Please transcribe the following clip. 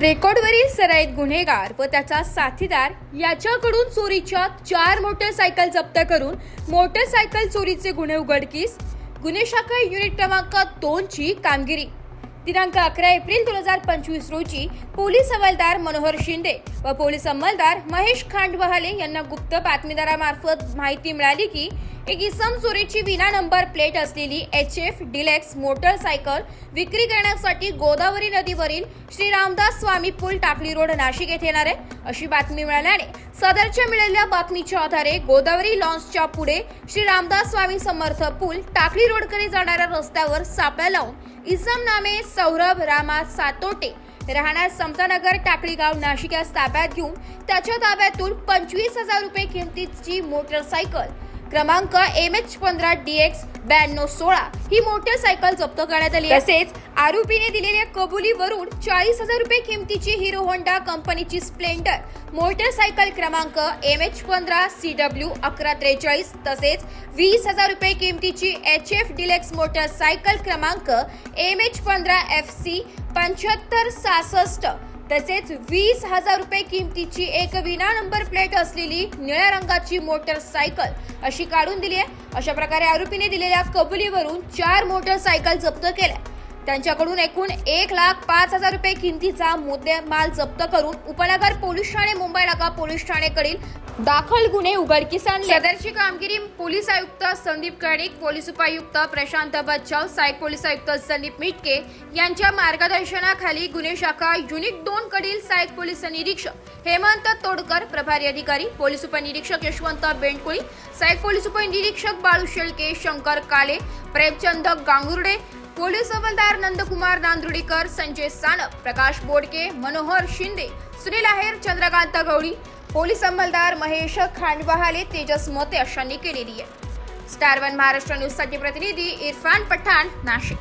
रेकॉर्डवरील सराईत गुन्हेगार व त्याचा साथीदार याच्याकडून चोरीच्या चार मोटरसायकल जप्त करून मोटरसायकल चोरीचे गुन्हे उघडकीस. गुन्हे शाखा युनिट क्रमांक दोनची कामगिरी. दिनांक अकरा एप्रिल दोन हजार पंचवीस रोजी पोलीस हवालदार मनोहर शिंदे व पोलीस अंमलदार महेश खांडवहाले यांना गुप्त बातमीदारामार्फत माहिती मिळाली की एक इसम चोरीची विना नंबर प्लेट असलेली एच एफ डिलेक्स मोटरसायकल विक्री करण्यासाठी गोदावरी नदीवरील श्री रामदास स्वामी पूल टाकली रोड नाशिक येथे येणार आहे. अशी बातमी मिळाल्याने सदरच्या मिळालेल्या बातमीच्या आधारे गोदावरी लॉन्सच्या पुढे श्री रामदास स्वामी समर्थ पूल टाकली रोडकडे जाणाऱ्या रस्त्यावर सापळा लावून इसम नामे सौरभ रामा सातोटे. राहणार समतानगर टाकळी गाव नाशिक यास ताब्यात घेऊन त्याच्या ताब्यातून पंचवीस हजार रुपये किमतीची मोटरसायकल क्रमांक एम एच पंधरा डी एक्स ब्याण्णव सोळा ही मोटरसायकल जप्त करण्यात आली तसेच आरोपीने दिलेल्या कबुलीवरून चाळीस हजार रुपये किमतीची हिरो होंडा कंपनीची स्प्लेंडर मोटरसायकल क्रमांक एम एच पंधरा सी डब्ल्यू अकरा त्रेचाळीस तसेच वीस हजार रुपये किमतीची एच एफ डिलेक्स मोटरसायकल क्रमांक एम एच पंधरा एफ सी पंच्याहत्तर सहासष्ट तसेच वीस हजार रुपये किमतीची एक विना नंबर प्लेट असलेली निळ्या रंगाची मोटरसायकल अशी काढून दिली आहे. अशा प्रकारे आरोपीने दिलेल्या कबुलीवरून चार मोटरसायकल जप्त केल्या. त्यांच्याकडून एकूण एक लाख पाच हजार रुपये किमतीचा मुद्देमाल जप्त करून उपनगर पोलीस ठाणे मुंबई नगर पोलीस ठाणेकडील दाखल गुन्हे उघडकीस आणले. सदरची कामगिरी पोलीस आयुक्त संदीप कर्णिक पोलीस उपायुक्त प्रशांत बच्चाव सहाय्यक पोलीस आयुक्त संदीप मिटके यांच्या मार्गदर्शनाखाली गुन्हे शाखा युनिट दोन कडील सहाय्यक पोलीस निरीक्षक हेमंत तोडकर प्रभारी अधिकारी पोलीस उपनिरीक्षक यशवंत बेंडकुळी सहाय्यक पोलीस उपनिरीक्षक बाळू शेळके शंकर काले प्रेमचंद गांगुर्डे पोलीस हवालदार नंदकुमार नांदुर्डीकर संजय सानप प्रकाश बोडके मनोहर शिंदे सुनील आहेर चंद्रकांत गवळी पोलीस अंमलदार महेश खांडवहाले तेजस मोते अशांनी केलेली आहे. स्टार वन महाराष्ट्र न्यूजसाठी प्रतिनिधी इरफान पठाण नाशिक.